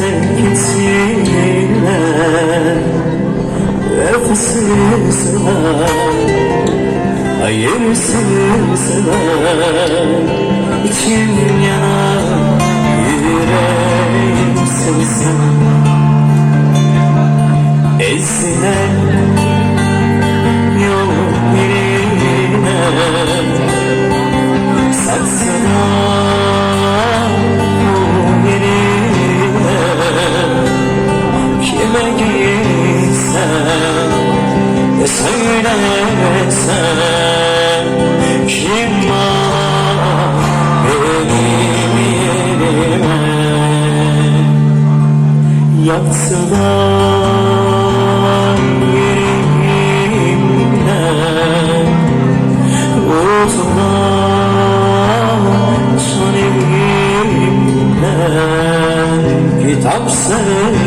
sevgisine Vefasızına Hayırsızına. İçim yanar Yaktılar yüreğimden Vurdular son evimden Kitapsızlar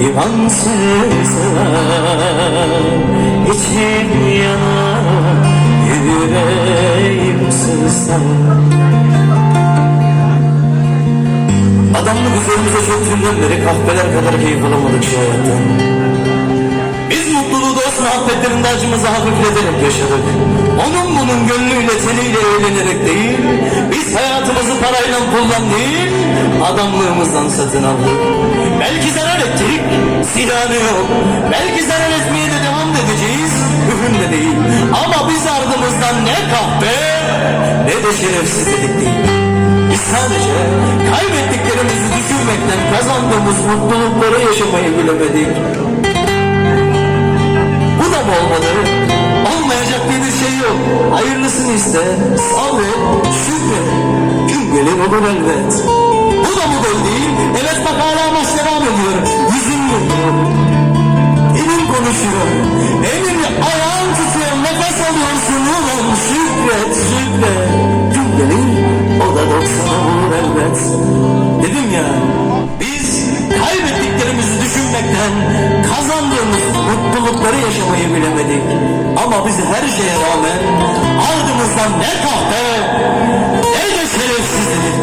İmansızlar İçim yanar Yüreğim sızlar Adamlık üzerimize çöktüğünden beri kahpeler kadar keyif alamadık şu hayattan. Biz mutluluğu dost muhabbetlerinde acımızı hafifleterek yaşadık. Onun bunun gönlüyle teliyle eğlenerek değil, biz hayatımızı parayla pulla değil, adamlığımızdan satın aldık. Belki zarar ettik, silahı yok. Belki zarar etmeye de devam edeceğiz, mühim de değil. Ama biz ardımızdan ne kahpe, ne de şerefsiz dedik değil. Biz sadece kaybettiklerimizi düşünmekten kazandığımız mutlulukları yaşamayı bilemedik. Bu da mı olmadı? Olmayacak diye bir şey yok. Hayırlısını iste, sabret, şükret. Gün gelir olur elbet. Bu da mı değil? Evet bak Dedim ya biz kaybettiklerimizi düşünmekten kazandığımız mutlulukları yaşamayı bilemedik. Ama biz her şeye rağmen ardımızdan ne kahpe ne de şerefsiz dedik.